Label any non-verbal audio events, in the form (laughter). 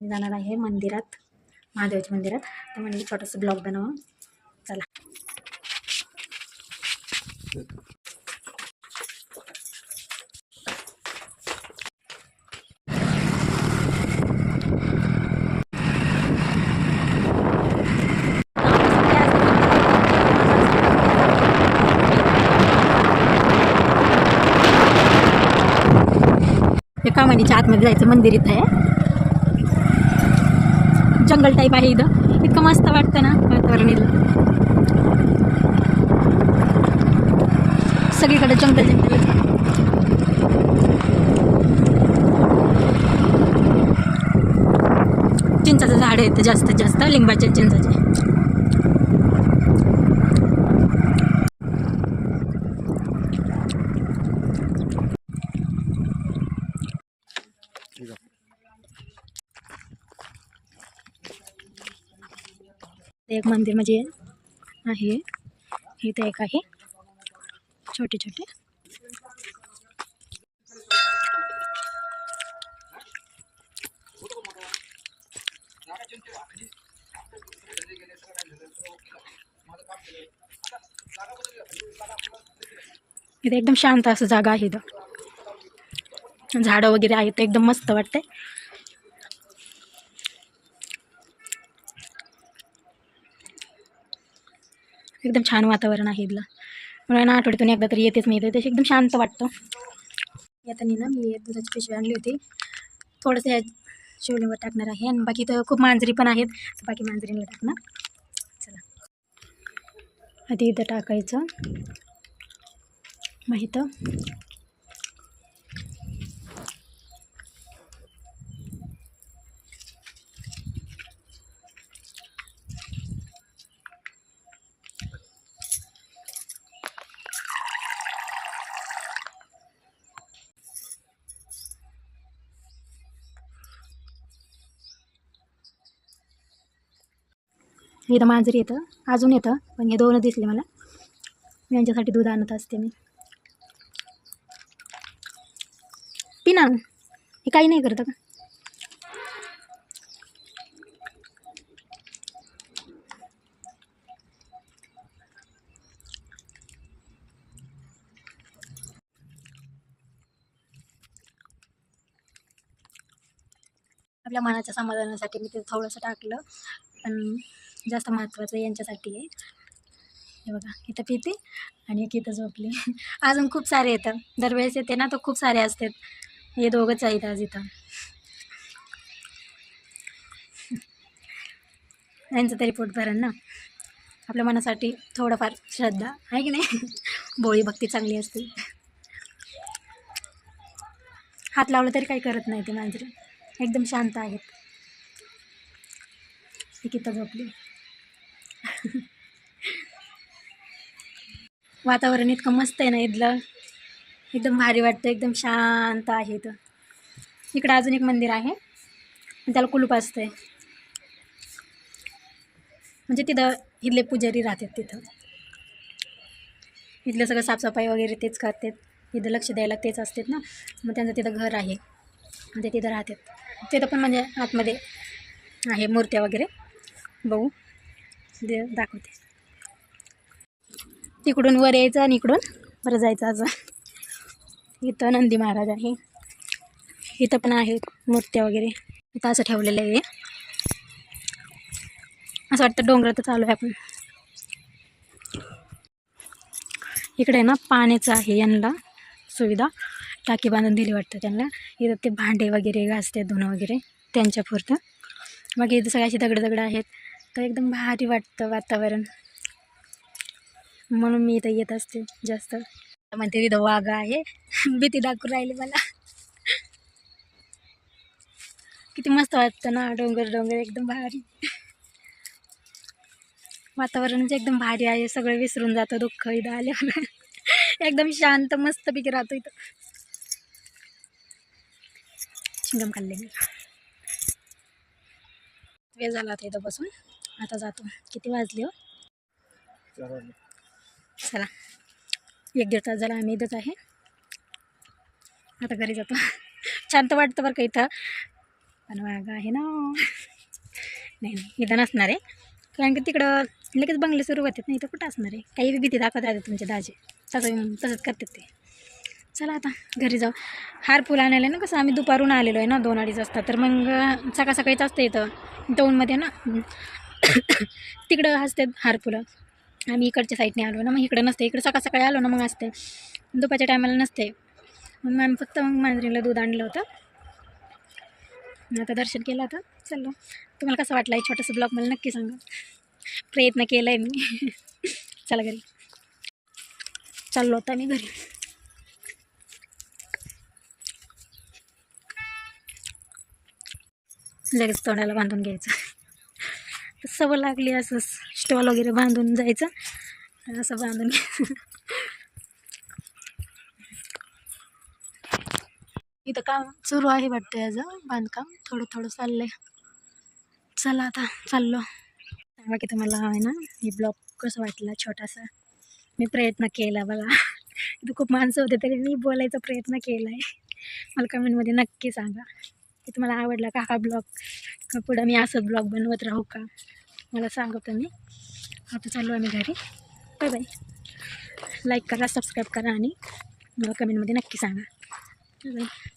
मी जाणार आहे मंदिरात महादेवाच्या मंदिरात. तर म्हणजे छोटंसं ब्लॉग बनवा. चला. एका महिन्याच्या आतमध्ये जायचं मंदिर इथं आहे. जंगल टाईप आहे इथं. इतकं मस्त वाटतं ना वातावरण इथलं सगळीकडे जंगल जंगल चिंचाचं झाड आहे जास्तीत जास्त लिंबाचे चिंचाचे. ते एक मंदिर म्हणजे आहे. इथे एक आहे. छोटे छोटे. इथे एकदम शांत असं जागा आहे इथं. झाडं वगैरे आहेत एकदम मस्त वाटतंय. एकदम छान वातावरण आहे इथलं. मला ना आठवड्यातून एकदा तरी येतेच मी इथे. तसे एकदम शांत वाटतं. येताना ना मी दुधाची पिशवी आणली होती. थोडंसं या शिवलीवर टाकणार आहे. आणि बाकी तर खूप मांजरी पण आहेत. बाकी मांजरीला टाकणार. चला. आधी इथं टाकायचं. मग इथं इथं मांजरी येतं अजून येतं पण हे दोनच दिसले मला. मी यांच्यासाठी दूध आणत असते मी. पिना हे काही नाही करतं का? आपल्या मनाच्या समाधानासाठी मी ते थोडंसं टाकलं. पण जास्त महत्त्वाचं यांच्यासाठी आहे. हे बघा इथं पिते आणि एक इथं झोपली. (laughs) अजून खूप सारे येतं दरवेळेस येते ना तर खूप सारे असतात. हे दोघंच आहेत आज इथं. (laughs) यांचं तरी पोट भरण ना. आपल्या मनासाठी थोडंफार श्रद्धा आहे की नाही? (laughs) बोळी भक्ती चांगली असते. हात लावलं तरी काही करत नाही ते मांजरी. एकदम शांत आहेत. एक इथं झोपली. (laughs) वातावरण इतकं मस्त आहे ना इथलं. एकदम भारी वाटतं एकदम शांत आहे इथं. इकडं अजून एक मंदिर आहे. त्याला कुलूप असतंय. म्हणजे तिथं इथले पुजारी राहतात तिथं. इथलं सगळं साफसफाई वगैरे तेच करतात. इथं लक्ष द्यायला तेच असतात ना. मग त्यांचं तिथं घर आहे. म्हणजे तिथं राहतात. तिथं पण म्हणजे आतमध्ये आहे मूर्त्या वगैरे. बघू. दे दाखवते. तिकडून वर यायचं आणि इकडून बरं जायचं असं इथं नंदी महाराज आहे. इथं पण आहेत मूर्त्या वगैरे. इथं असं ठेवलेलं आहे. असं वाटतं डोंगरात चालू आहे आपण. इकडे ना पाण्याचं आहे यांना सुविधा. टाकी बांधून दिली वाटतं त्यांना. इथं ते भांडे वगैरे घासते धुणं वगैरे त्यांच्या पुरतं. मग इथं सगळ्याशी दगड दगड आहेत. तर एकदम भारी वाटतं वातावरण. म्हणून मी इथं येत असते जास्त. म्हणते तिथं वाघ आहे. (laughs) भीती दाखवून राहिली मला. किती मस्त वाटतं ना डोंगर डोंगर एकदम भारी. वातावरण एकदम भारी आहे सगळं विसरून जातं दुःख इथं आल्यावर. (laughs) एकदम शांत मस्त मस्तपैकी राहतो इथं. शिंगम खाल्ले मी. वेळ झाला आता इथं बसून. आता जातो. किती वाजले हो? चला. एक दीड तास झाला आम्ही इथंच आहे. आता घरी जातो. शांत वाटतं बरं का इथं. पण मागं आहे ना. नाही नाही इथं नसणार आहे. कारण की तिकडं लगेच बंगले सुरू होतात ना इथं कुठं असणार आहे? काही बी भीती दाखवत राहते तुमचे दाजे. तसं तसंच करतात ते. चला आता घरी जाऊ. हार फुल आणायला ना कसं आम्ही दुपारून आलेलो आहे ना दोन अडीच वाजता. तर मग सकाळ सकाळीच असतं इथं. टौनमध्ये ना. (coughs) तिकडं असतात हार फुलं आम्ही इकडच्या साईडने आलो ना मग इकडं नसते. इकडं सकाळ सकाळी आलो ना मग असते. दुपारच्या टायमाला नसते. मग आम्ही फक्त मग मांजरीला दूध आणलं होतं. आता दर्शन केलं आता. चाललो तुम्हाला कसं वाटलं आहे छोटंसं ब्लॉग मला नक्की सांगा. प्रयत्न केला आहे मी. (laughs) चला घरी. चाललो होता मी घरी. लगेच तोंडाला बांधून घ्यायचं. सवय लागली असं स्टॉल वगैरे बांधून जायचं. असं बांधून इथं काम सुरू आहे वाटतं याचं बांधकाम. थोडं थोडं चाललंय. चला आता चाललो. सांगा की तुम्हाला आहे ना हे ब्लॉग कसं वाटला छोटासा? मी प्रयत्न केला बघा. इथं खूप माणसं होते तरी मी बोलायचा प्रयत्न केला आहे मला कमेंटमध्ये नक्की सांगा. की तुम्हाला आवडला का हा ब्लॉग? का पुढं मी असं ब्लॉग बनवत राहू का? मला सांगा तुम्ही. आता चालू आम्ही घरी. बाय बाय लाईक करा सबस्क्राईब करा आणि मला कमेंटमध्ये नक्की सांगा. Bye bye